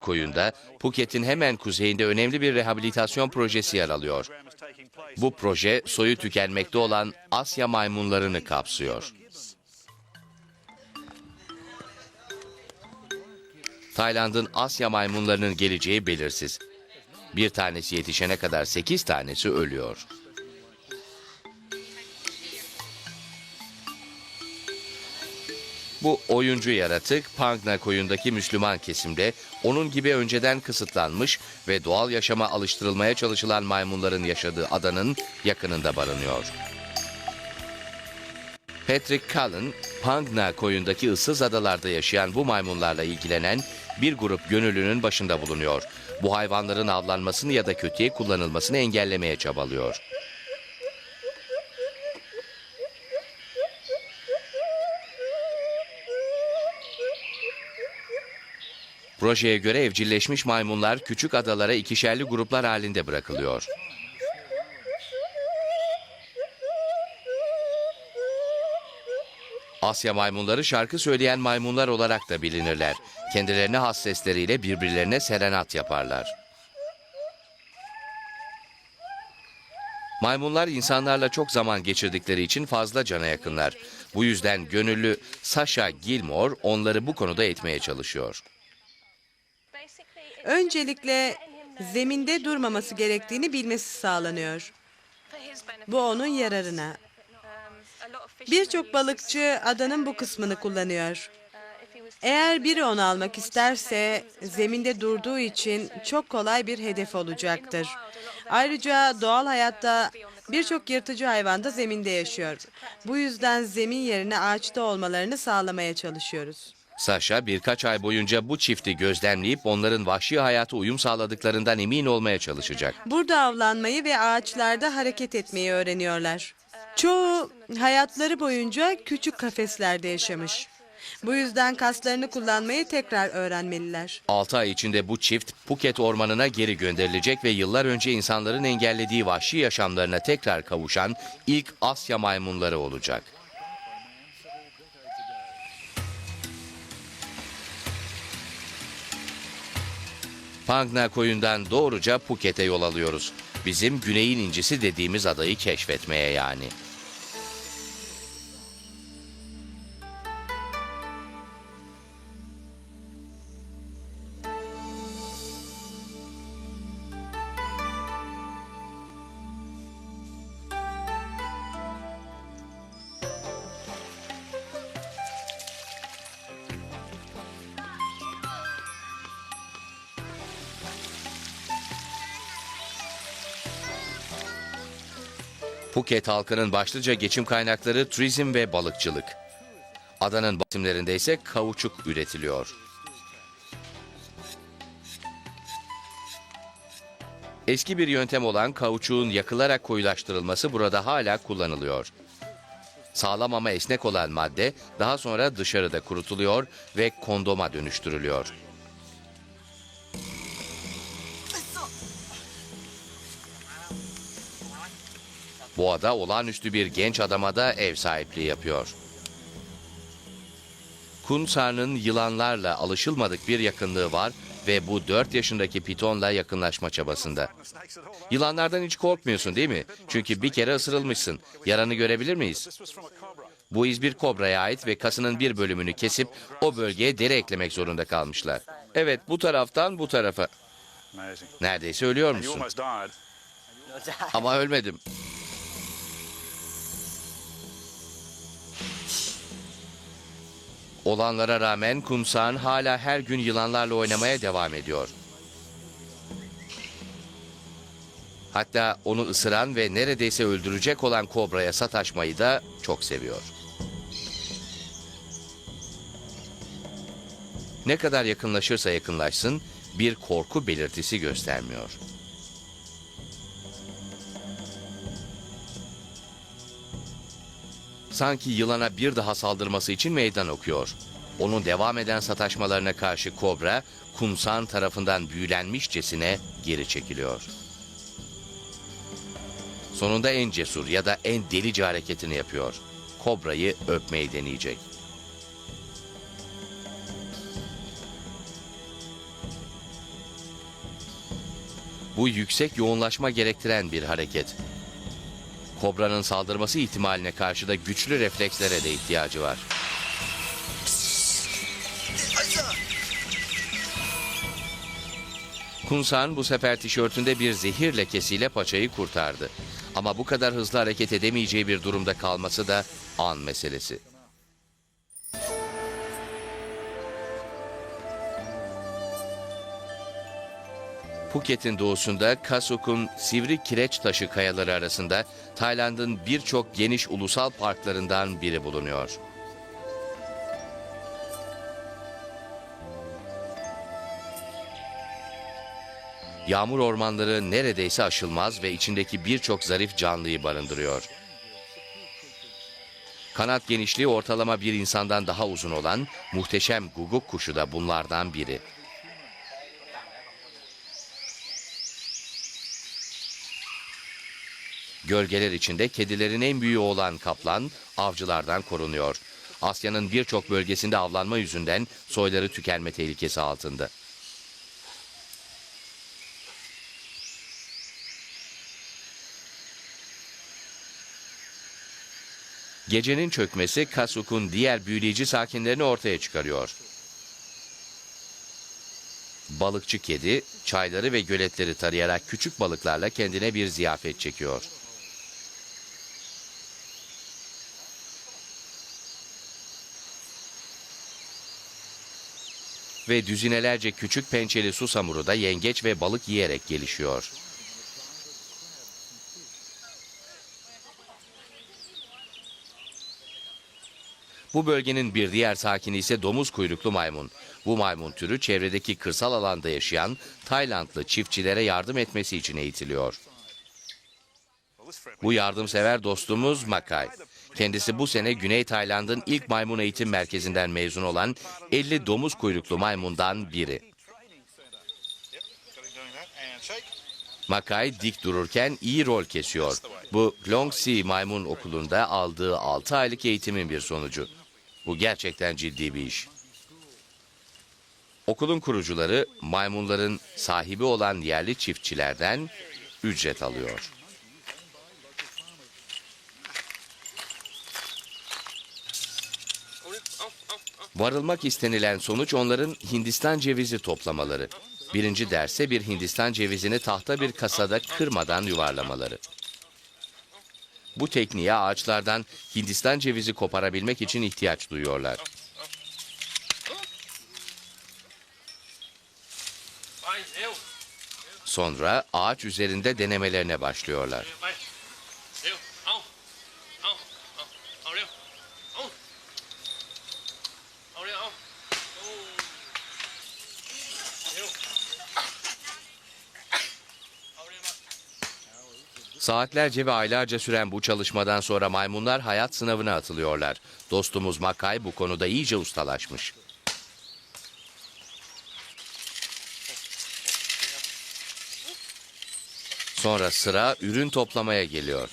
koyunda Phuket'in hemen kuzeyinde önemli bir rehabilitasyon projesi yer alıyor. Bu proje soyu tükenmekte olan Asya maymunlarını kapsıyor. Tayland'ın Asya maymunlarının geleceği belirsiz. Bir tanesi yetişene kadar 8 tanesi ölüyor. Bu oyuncu yaratık Pangna koyundaki Müslüman kesimde onun gibi önceden kısıtlanmış ve doğal yaşama alıştırılmaya çalışılan maymunların yaşadığı adanın yakınında barınıyor. Patrick Cullen, Pangna koyundaki ıssız adalarda yaşayan bu maymunlarla ilgilenen bir grup gönüllünün başında bulunuyor. Bu hayvanların avlanmasını ya da kötüye kullanılmasını engellemeye çabalıyor. Projeye göre evcilleşmiş maymunlar küçük adalara ikişerli gruplar halinde bırakılıyor. Asya maymunları şarkı söyleyen maymunlar olarak da bilinirler. Kendilerine has sesleriyle birbirlerine serenat yaparlar. Maymunlar insanlarla çok zaman geçirdikleri için fazla cana yakınlar. Bu yüzden gönüllü Sasha Gilmore onları bu konuda etmeye çalışıyor. Öncelikle zeminde durmaması gerektiğini bilmesi sağlanıyor. Bu onun yararına. Birçok balıkçı adanın bu kısmını kullanıyor. Eğer biri onu almak isterse zeminde durduğu için çok kolay bir hedef olacaktır. Ayrıca doğal hayatta birçok yırtıcı hayvan da zeminde yaşıyor. Bu yüzden zemin yerine ağaçta olmalarını sağlamaya çalışıyoruz. Sasha birkaç ay boyunca bu çifti gözlemleyip onların vahşi hayata uyum sağladıklarından emin olmaya çalışacak. Burada avlanmayı ve ağaçlarda hareket etmeyi öğreniyorlar. Çoğu hayatları boyunca küçük kafeslerde yaşamış. Bu yüzden kaslarını kullanmayı tekrar öğrenmeliler. 6 ay içinde bu çift Phuket ormanına geri gönderilecek ve yıllar önce insanların engellediği vahşi yaşamlarına tekrar kavuşan ilk Asya maymunları olacak. Pangna koyundan doğruca Phuket'e yol alıyoruz. Bizim güneyin incisi dediğimiz adayı keşfetmeye yani. Phuket halkının başlıca geçim kaynakları turizm ve balıkçılık. Adanın basimlerinde ise kauçuk üretiliyor. Eski bir yöntem olan kauçuğun yakılarak koyulaştırılması burada hala kullanılıyor. Sağlam ama esnek olan madde daha sonra dışarıda kurutuluyor ve kondoma dönüştürülüyor. Bu ada olağanüstü bir genç adama da ev sahipliği yapıyor. Kunsar'ın yılanlarla alışılmadık bir yakınlığı var ve bu 4 yaşındaki pitonla yakınlaşma çabasında. Yılanlardan hiç korkmuyorsun değil mi? Çünkü bir kere ısırılmışsın. Yaranı görebilir miyiz? Bu iz bir kobraya ait ve kasının bir bölümünü kesip o bölgeye deri eklemek zorunda kalmışlar. Evet bu taraftan bu tarafa. Neredeyse ölüyor musun? Ama ölmedim. Olanlara rağmen Kumsağın hala her gün yılanlarla oynamaya devam ediyor. Hatta onu ısıran ve neredeyse öldürecek olan kobraya sataşmayı da çok seviyor. Ne kadar yakınlaşırsa yakınlaşsın bir korku belirtisi göstermiyor. Sanki yılana bir daha saldırması için meydan okuyor. Onun devam eden sataşmalarına karşı kobra, kumsan tarafından büyülenmişçesine geri çekiliyor. Sonunda en cesur ya da en delice hareketini yapıyor. Kobrayı öpmeyi deneyecek. Bu yüksek yoğunlaşma gerektiren bir hareket. Kobra'nın saldırması ihtimaline karşı da güçlü reflekslere de ihtiyacı var. Kunsan bu sefer tişörtünde bir zehir lekesiyle paçayı kurtardı. Ama bu kadar hızlı hareket edemeyeceği bir durumda kalması da an meselesi. Phuket'in doğusunda Kasuk'un sivri kireç taşı kayaları arasında Tayland'ın birçok geniş ulusal parklarından biri bulunuyor. Yağmur ormanları neredeyse aşılmaz ve içindeki birçok zarif canlıyı barındırıyor. Kanat genişliği ortalama bir insandan daha uzun olan muhteşem guguk kuşu da bunlardan biri. Gölgeler içinde kedilerin en büyüğü olan kaplan avcılardan korunuyor. Asya'nın birçok bölgesinde avlanma yüzünden soyları tükenme tehlikesi altında. Gecenin çökmesi Kasuk'un diğer büyüleyici sakinlerini ortaya çıkarıyor. Balıkçı kedi, çayları ve göletleri tarayarak küçük balıklarla kendine bir ziyafet çekiyor. Ve düzinelerce küçük pençeli susamuru da yengeç ve balık yiyerek gelişiyor. Bu bölgenin bir diğer sakini ise domuz kuyruklu maymun. Bu maymun türü çevredeki kırsal alanda yaşayan Taylandlı çiftçilere yardım etmesi için eğitiliyor. Bu yardımsever dostumuz Makay. Kendisi bu sene Güney Tayland'ın ilk maymun eğitim merkezinden mezun olan 50 domuz kuyruklu maymundan biri. Makay dik dururken iyi rol kesiyor. Bu Longsi Maymun Okulu'nda aldığı 6 aylık eğitimin bir sonucu. Bu gerçekten ciddi bir iş. Okulun kurucuları maymunların sahibi olan yerli çiftçilerden ücret alıyor. Varılmak istenilen sonuç onların Hindistan cevizi toplamaları. Birinci derse bir Hindistan cevizini tahta bir kasada kırmadan yuvarlamaları. Bu tekniğe ağaçlardan Hindistan cevizi koparabilmek için ihtiyaç duyuyorlar. Sonra ağaç üzerinde denemelerine başlıyorlar. Saatlerce ve aylarca süren bu çalışmadan sonra maymunlar hayat sınavına atılıyorlar. Dostumuz Makay bu konuda iyice ustalaşmış. Sonra sıra ürün toplamaya geliyor.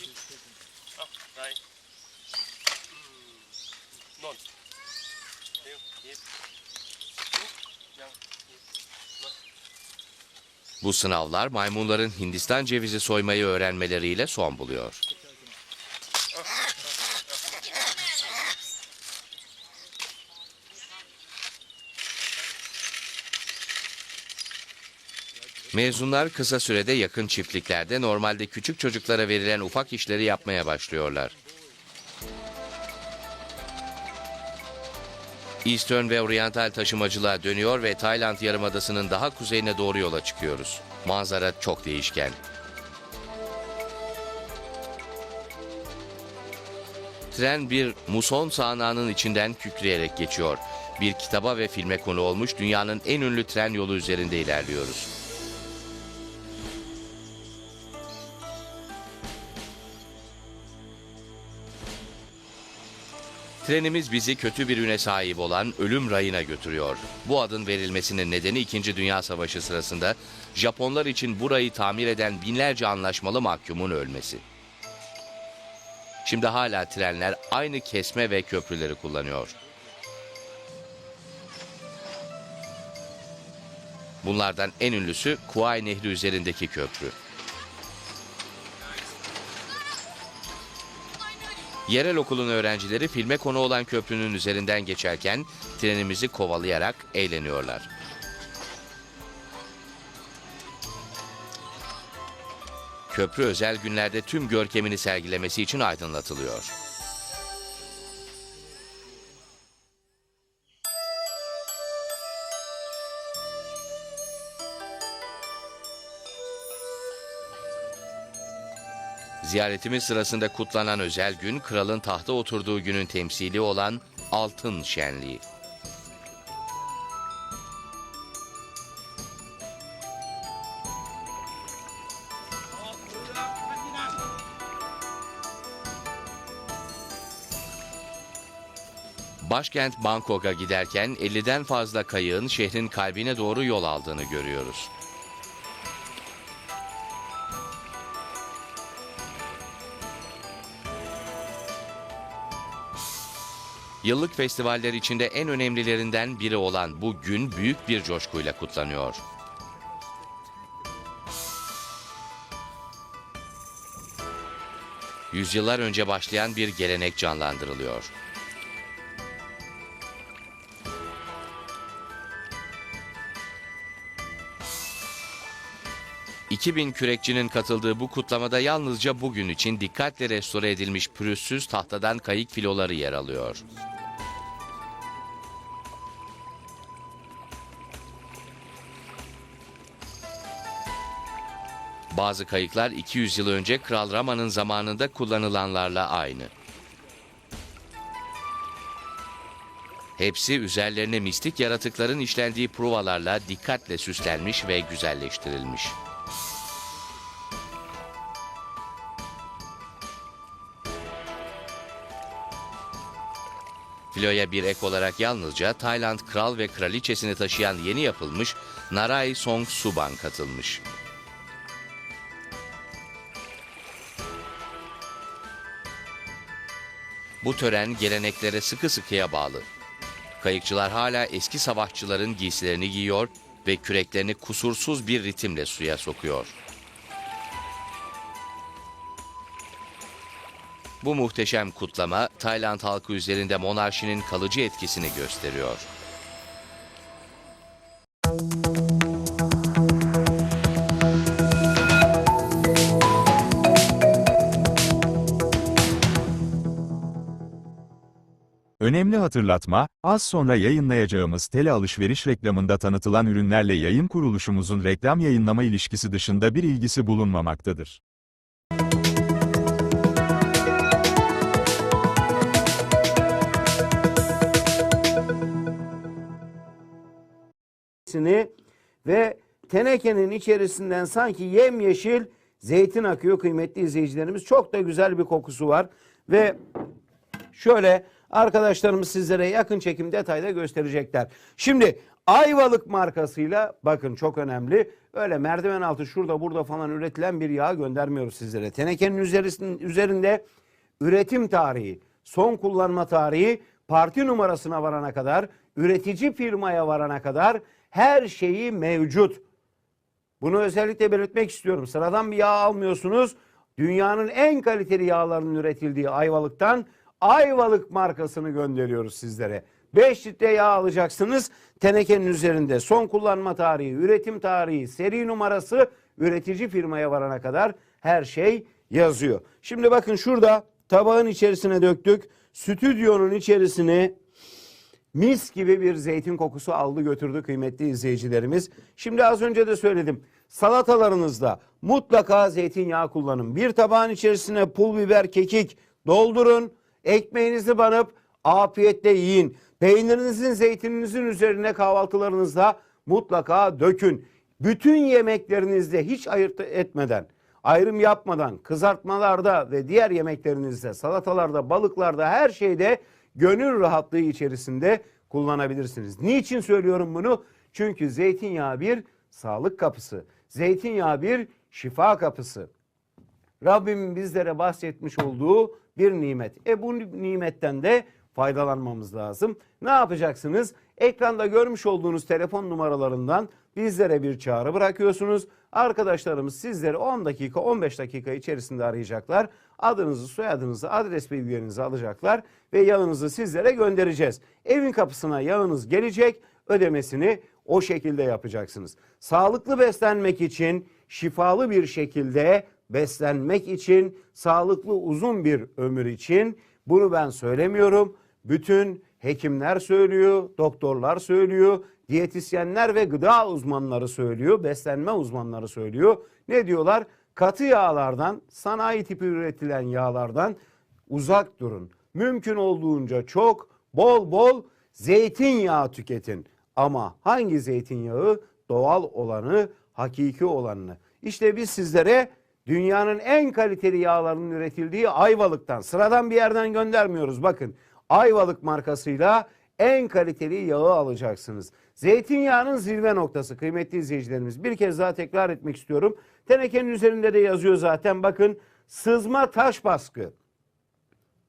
Bu sınavlar maymunların Hindistan cevizi soymayı öğrenmeleriyle son buluyor. Mezunlar kısa sürede yakın çiftliklerde normalde küçük çocuklara verilen ufak işleri yapmaya başlıyorlar. Eastern ve Oriental taşımacılığa dönüyor ve Tayland Yarımadası'nın daha kuzeyine doğru yola çıkıyoruz. Manzara çok değişken. Tren bir muson sağanağının içinden kükreyerek geçiyor. Bir kitaba ve filme konu olmuş dünyanın en ünlü tren yolu üzerinde ilerliyoruz. Trenimiz bizi kötü bir üne sahip olan ölüm rayına götürüyor. Bu adın verilmesinin nedeni 2. Dünya Savaşı sırasında Japonlar için burayı tamir eden binlerce anlaşmalı mahkumun ölmesi. Şimdi hala trenler aynı kesme ve köprüleri kullanıyor. Bunlardan en ünlüsü Kuay Nehri üzerindeki köprü. Yerel okulun öğrencileri filme konu olan köprünün üzerinden geçerken trenimizi kovalayarak eğleniyorlar. Köprü özel günlerde tüm görkemini sergilemesi için aydınlatılıyor. Ziyaretimiz sırasında kutlanan özel gün, kralın tahta oturduğu günün temsili olan Altın Şenliği. Başkent Bangkok'a giderken 50'den fazla kayığın şehrin kalbine doğru yol aldığını görüyoruz. Yıllık festivaller içinde en önemlilerinden biri olan bu gün büyük bir coşkuyla kutlanıyor. Yüzyıllar önce başlayan bir gelenek canlandırılıyor. ...2000 kürekçinin katıldığı bu kutlamada yalnızca bugün için dikkatle restore edilmiş pürüzsüz tahtadan kayık filoları yer alıyor. Bazı kayıklar 200 yıl önce Kral Rama'nın zamanında kullanılanlarla aynı. Hepsi üzerlerine mistik yaratıkların işlendiği provalarla dikkatle süslenmiş ve güzelleştirilmiş. Filoya bir ek olarak yalnızca Tayland kral ve kraliçesini taşıyan yeni yapılmış Narai Song Suban katılmış. Bu tören geleneklere sıkı sıkıya bağlı. Kayıkçılar hala eski savaşçıların giysilerini giyiyor ve küreklerini kusursuz bir ritimle suya sokuyor. Bu muhteşem kutlama Tayland halkı üzerinde monarşinin kalıcı etkisini gösteriyor. Önemli hatırlatma, az sonra yayınlayacağımız tele alışveriş reklamında tanıtılan ürünlerle yayın kuruluşumuzun reklam yayınlama ilişkisi dışında bir ilgisi bulunmamaktadır. ve tenekenin içerisinden sanki yemyeşil zeytin akıyor kıymetli izleyicilerimiz. Çok da güzel bir kokusu var ve şöyle arkadaşlarımız sizlere yakın çekim detayda gösterecekler. Şimdi Ayvalık markasıyla bakın çok önemli. Öyle merdiven altı şurada burada falan üretilen bir yağ göndermiyoruz sizlere. Tenekenin üzerinde üretim tarihi, son kullanma tarihi, parti numarasına varana kadar, üretici firmaya varana kadar her şeyi mevcut. Bunu özellikle belirtmek istiyorum. Sıradan bir yağ almıyorsunuz. Dünyanın en kaliteli yağlarının üretildiği Ayvalık'tan Ayvalık markasını gönderiyoruz sizlere. 5 litre yağ alacaksınız. Tenekenin üzerinde son kullanma tarihi, üretim tarihi, seri numarası, üretici firmaya varana kadar her şey yazıyor. Şimdi bakın şurada tabağın içerisine döktük. Stüdyonun içerisine mis gibi bir zeytin kokusu aldı götürdü kıymetli izleyicilerimiz. Şimdi az önce de söyledim. Salatalarınızda mutlaka zeytinyağı kullanın. Bir tabağın içerisine pul biber, kekik doldurun. Ekmeğinizi banıp afiyetle yiyin. Peynirinizin, zeytininizin üzerine kahvaltılarınızda mutlaka dökün. Bütün yemeklerinizde hiç ayırt etmeden, ayrım yapmadan kızartmalarda ve diğer yemeklerinizde, salatalarda, balıklarda her şeyde gönül rahatlığı içerisinde kullanabilirsiniz. Niçin söylüyorum bunu? Çünkü zeytinyağı bir sağlık kapısı. Zeytinyağı bir şifa kapısı. Rabbimin bizlere bahsetmiş olduğu bir nimet. E bu nimetten de faydalanmamız lazım. Ne yapacaksınız? Ekranda görmüş olduğunuz telefon numaralarından bizlere bir çağrı bırakıyorsunuz. Arkadaşlarımız sizleri 10 dakika 15 dakika içerisinde arayacaklar. Adınızı, soyadınızı, adres bilgilerinizi alacaklar ve yağınızı sizlere göndereceğiz. Evin kapısına yağınız gelecek, ödemesini o şekilde yapacaksınız. Sağlıklı beslenmek için, şifalı bir şekilde beslenmek için, sağlıklı uzun bir ömür için bunu ben söylemiyorum. Bütün hekimler söylüyor, doktorlar söylüyor, diyetisyenler ve gıda uzmanları söylüyor, beslenme uzmanları söylüyor. Ne diyorlar? Katı yağlardan, sanayi tipi üretilen yağlardan uzak durun. Mümkün olduğunca çok bol bol zeytinyağı tüketin. Ama hangi zeytinyağı? Doğal olanı, hakiki olanını. İşte biz sizlere dünyanın en kaliteli yağlarının üretildiği Ayvalık'tan sıradan bir yerden göndermiyoruz. Bakın Ayvalık markasıyla en kaliteli yağı alacaksınız. Zeytinyağının zirve noktası kıymetli izleyicilerimiz. Bir kez daha tekrar etmek istiyorum. Tenekenin üzerinde de yazıyor zaten bakın sızma taş baskı.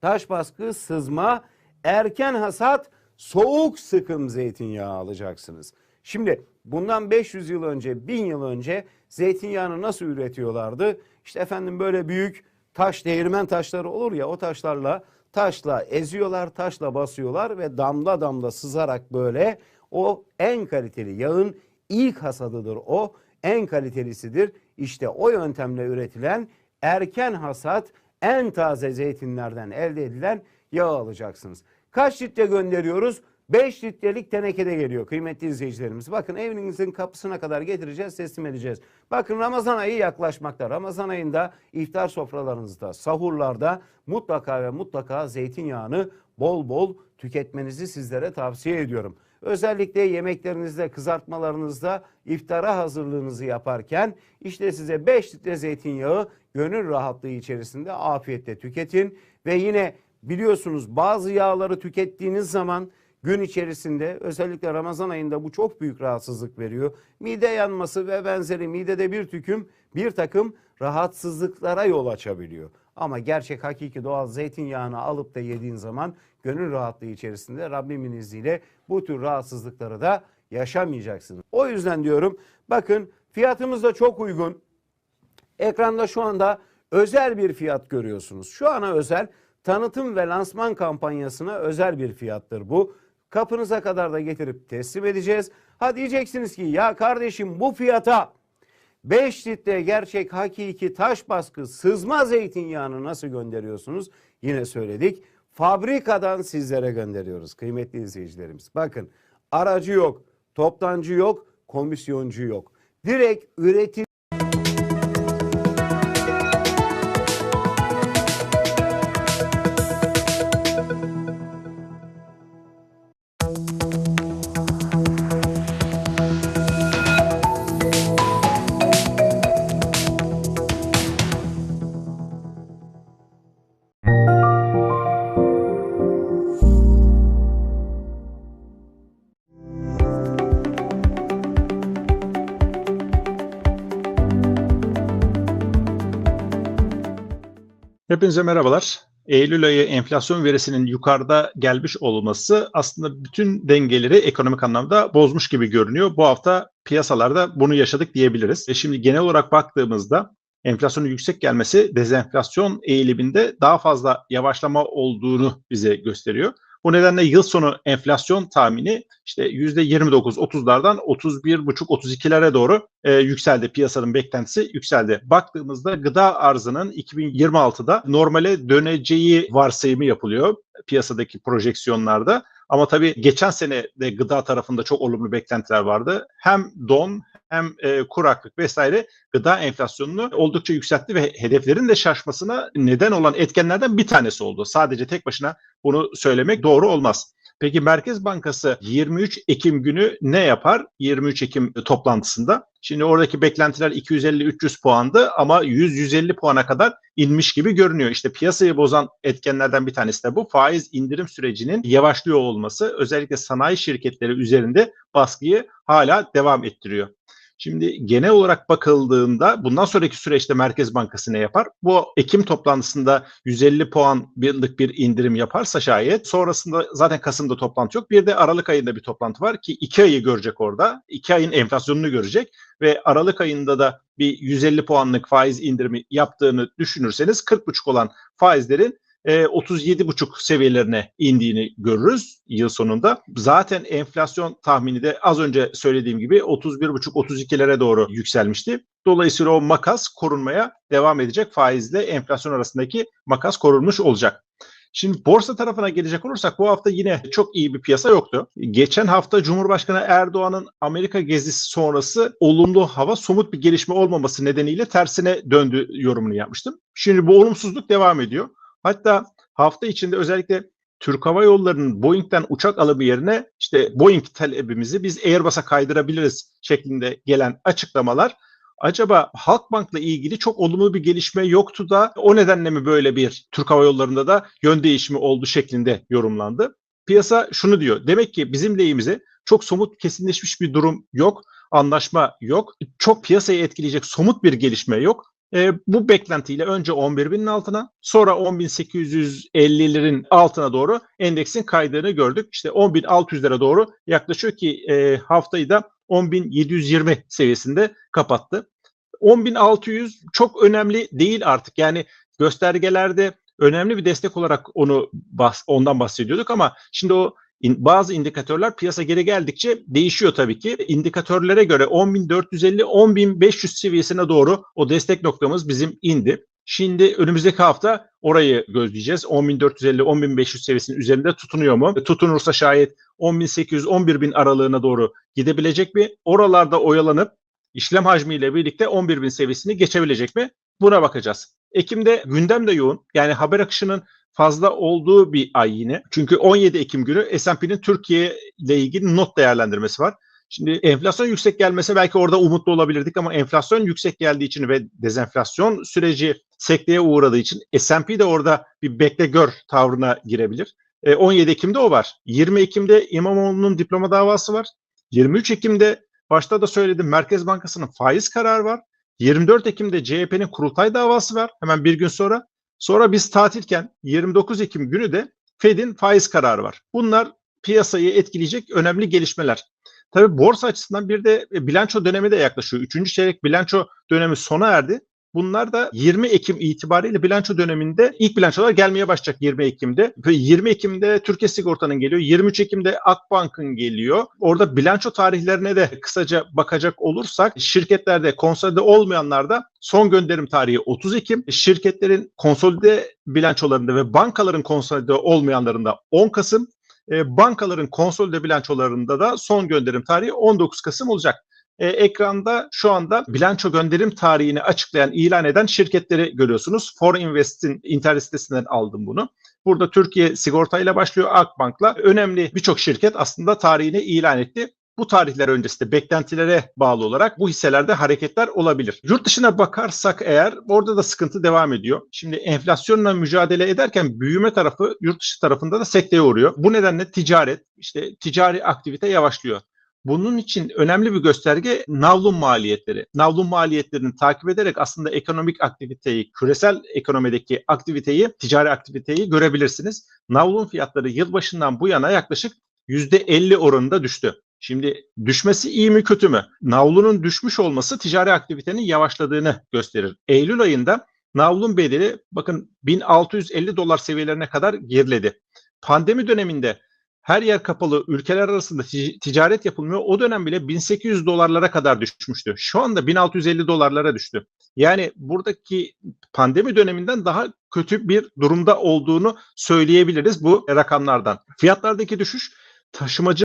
Taş baskı, sızma, erken hasat, soğuk sıkım zeytinyağı alacaksınız. Şimdi bundan 500 yıl önce, 1000 yıl önce zeytinyağını nasıl üretiyorlardı? İşte efendim böyle büyük taş, değirmen taşları olur ya o taşlarla taşla eziyorlar, taşla basıyorlar ve damla damla sızarak böyle o en kaliteli yağın ilk hasadıdır o. En kalitelisidir. İşte o yöntemle üretilen erken hasat en taze zeytinlerden elde edilen yağı alacaksınız. Kaç litre gönderiyoruz? 5 litrelik tenekede geliyor kıymetli izleyicilerimiz. Bakın evinizin kapısına kadar getireceğiz, teslim edeceğiz. Bakın Ramazan ayı yaklaşmakta. Ramazan ayında iftar sofralarınızda, sahurlarda mutlaka ve mutlaka zeytinyağını bol bol tüketmenizi sizlere tavsiye ediyorum. Özellikle yemeklerinizde, kızartmalarınızda iftara hazırlığınızı yaparken işte size 5 litre zeytinyağı gönül rahatlığı içerisinde afiyetle tüketin. Ve yine biliyorsunuz bazı yağları tükettiğiniz zaman gün içerisinde özellikle Ramazan ayında bu çok büyük rahatsızlık veriyor. Mide yanması ve benzeri midede bir tüküm bir takım rahatsızlıklara yol açabiliyor. Ama gerçek hakiki doğal zeytinyağını alıp da yediğin zaman gönül rahatlığı içerisinde Rabbimin izniyle bu tür rahatsızlıkları da yaşamayacaksınız. O yüzden diyorum bakın fiyatımız da çok uygun. Ekranda şu anda özel bir fiyat görüyorsunuz. Şu ana özel tanıtım ve lansman kampanyasına özel bir fiyattır bu. Kapınıza kadar da getirip teslim edeceğiz. Ha diyeceksiniz ki ya kardeşim bu fiyata 5 litre gerçek hakiki taş baskı sızma zeytinyağını nasıl gönderiyorsunuz? Yine söyledik. Fabrikadan sizlere gönderiyoruz kıymetli izleyicilerimiz. Bakın aracı yok, toptancı yok, komisyoncu yok. Direkt üretim Hepinize merhabalar. Eylül ayı enflasyon verisinin yukarıda gelmiş olması aslında bütün dengeleri ekonomik anlamda bozmuş gibi görünüyor. Bu hafta piyasalarda bunu yaşadık diyebiliriz. E şimdi genel olarak baktığımızda enflasyonun yüksek gelmesi dezenflasyon eğiliminde daha fazla yavaşlama olduğunu bize gösteriyor. Bu nedenle yıl sonu enflasyon tahmini işte %29-30'lardan 31,5-32'lere doğru e, yükseldi. Piyasanın beklentisi yükseldi. Baktığımızda gıda arzının 2026'da normale döneceği varsayımı yapılıyor piyasadaki projeksiyonlarda. Ama tabii geçen sene de gıda tarafında çok olumlu beklentiler vardı. Hem don hem e, kuraklık vesaire gıda enflasyonunu oldukça yükseltti ve hedeflerin de şaşmasına neden olan etkenlerden bir tanesi oldu. Sadece tek başına bunu söylemek doğru olmaz. Peki Merkez Bankası 23 Ekim günü ne yapar? 23 Ekim toplantısında. Şimdi oradaki beklentiler 250-300 puandı ama 100-150 puana kadar inmiş gibi görünüyor. İşte piyasayı bozan etkenlerden bir tanesi de bu. Faiz indirim sürecinin yavaşlıyor olması özellikle sanayi şirketleri üzerinde baskıyı hala devam ettiriyor. Şimdi genel olarak bakıldığında bundan sonraki süreçte Merkez Bankası ne yapar? Bu Ekim toplantısında 150 puan yıllık bir indirim yaparsa şayet sonrasında zaten Kasım'da toplantı yok. Bir de Aralık ayında bir toplantı var ki iki ayı görecek orada. iki ayın enflasyonunu görecek ve Aralık ayında da bir 150 puanlık faiz indirimi yaptığını düşünürseniz 40,5 olan faizlerin e, 37,5 seviyelerine indiğini görürüz yıl sonunda. Zaten enflasyon tahmini de az önce söylediğim gibi 31,5-32'lere doğru yükselmişti. Dolayısıyla o makas korunmaya devam edecek. Faizle enflasyon arasındaki makas korunmuş olacak. Şimdi borsa tarafına gelecek olursak bu hafta yine çok iyi bir piyasa yoktu. Geçen hafta Cumhurbaşkanı Erdoğan'ın Amerika gezisi sonrası olumlu hava somut bir gelişme olmaması nedeniyle tersine döndü yorumunu yapmıştım. Şimdi bu olumsuzluk devam ediyor. Hatta hafta içinde özellikle Türk Hava Yolları'nın Boeing'den uçak alımı yerine işte Boeing talebimizi biz Airbus'a kaydırabiliriz şeklinde gelen açıklamalar acaba Halkbank'la ilgili çok olumlu bir gelişme yoktu da o nedenle mi böyle bir Türk Hava Yolları'nda da yön değişimi oldu şeklinde yorumlandı. Piyasa şunu diyor. Demek ki bizim lehimize çok somut kesinleşmiş bir durum yok. Anlaşma yok. Çok piyasayı etkileyecek somut bir gelişme yok. E, bu beklentiyle önce 11.000'in altına sonra 10.850'lerin altına doğru endeksin kaydığını gördük. İşte 10.600'lere doğru yaklaşıyor ki e, haftayı da 10.720 seviyesinde kapattı. 10.600 çok önemli değil artık. Yani göstergelerde önemli bir destek olarak onu ondan bahsediyorduk ama şimdi o bazı indikatörler piyasa geri geldikçe değişiyor tabii ki. İndikatörlere göre 10.450 10.500 seviyesine doğru o destek noktamız bizim indi. Şimdi önümüzdeki hafta orayı gözleyeceğiz. 10.450 10.500 seviyesinin üzerinde tutunuyor mu? Tutunursa şayet 10.800 11.000 aralığına doğru gidebilecek mi? Oralarda oyalanıp işlem hacmiyle birlikte 11.000 seviyesini geçebilecek mi? Buna bakacağız. Ekim'de gündem de yoğun. Yani haber akışının fazla olduğu bir ay yine. Çünkü 17 Ekim günü S&P'nin Türkiye ile ilgili not değerlendirmesi var. Şimdi enflasyon yüksek gelmese belki orada umutlu olabilirdik ama enflasyon yüksek geldiği için ve dezenflasyon süreci sekteye uğradığı için S&P de orada bir bekle gör tavrına girebilir. E, 17 Ekim'de o var. 20 Ekim'de İmamoğlu'nun diploma davası var. 23 Ekim'de başta da söyledim Merkez Bankası'nın faiz kararı var. 24 Ekim'de CHP'nin kurultay davası var hemen bir gün sonra. Sonra biz tatilken 29 Ekim günü de Fed'in faiz kararı var. Bunlar piyasayı etkileyecek önemli gelişmeler. Tabii borsa açısından bir de e, bilanço dönemi de yaklaşıyor. Üçüncü çeyrek bilanço dönemi sona erdi. Bunlar da 20 Ekim itibariyle bilanço döneminde ilk bilançolar gelmeye başlayacak 20 Ekim'de. Ve 20 Ekim'de Türkiye Sigorta'nın geliyor. 23 Ekim'de Akbank'ın geliyor. Orada bilanço tarihlerine de kısaca bakacak olursak şirketlerde konsolide olmayanlarda son gönderim tarihi 30 Ekim. Şirketlerin konsolide bilançolarında ve bankaların konsolide olmayanlarında 10 Kasım. E, bankaların konsolide bilançolarında da son gönderim tarihi 19 Kasım olacak. E, ekranda şu anda bilanço gönderim tarihini açıklayan, ilan eden şirketleri görüyorsunuz. For Invest'in internet sitesinden aldım bunu. Burada Türkiye Sigorta ile başlıyor Akbank'la. Önemli birçok şirket aslında tarihini ilan etti. Bu tarihler öncesinde beklentilere bağlı olarak bu hisselerde hareketler olabilir. Yurt dışına bakarsak eğer orada da sıkıntı devam ediyor. Şimdi enflasyonla mücadele ederken büyüme tarafı yurt dışı tarafında da sekteye uğruyor. Bu nedenle ticaret, işte ticari aktivite yavaşlıyor. Bunun için önemli bir gösterge navlun maliyetleri. Navlun maliyetlerini takip ederek aslında ekonomik aktiviteyi, küresel ekonomideki aktiviteyi, ticari aktiviteyi görebilirsiniz. Navlun fiyatları yılbaşından bu yana yaklaşık %50 oranında düştü. Şimdi düşmesi iyi mi kötü mü? Navlunun düşmüş olması ticari aktivitenin yavaşladığını gösterir. Eylül ayında navlun bedeli bakın 1650 dolar seviyelerine kadar geriledi. Pandemi döneminde her yer kapalı, ülkeler arasında tic- ticaret yapılmıyor. O dönem bile 1800 dolarlara kadar düşmüştü. Şu anda 1650 dolarlara düştü. Yani buradaki pandemi döneminden daha kötü bir durumda olduğunu söyleyebiliriz bu rakamlardan. Fiyatlardaki düşüş taşımacı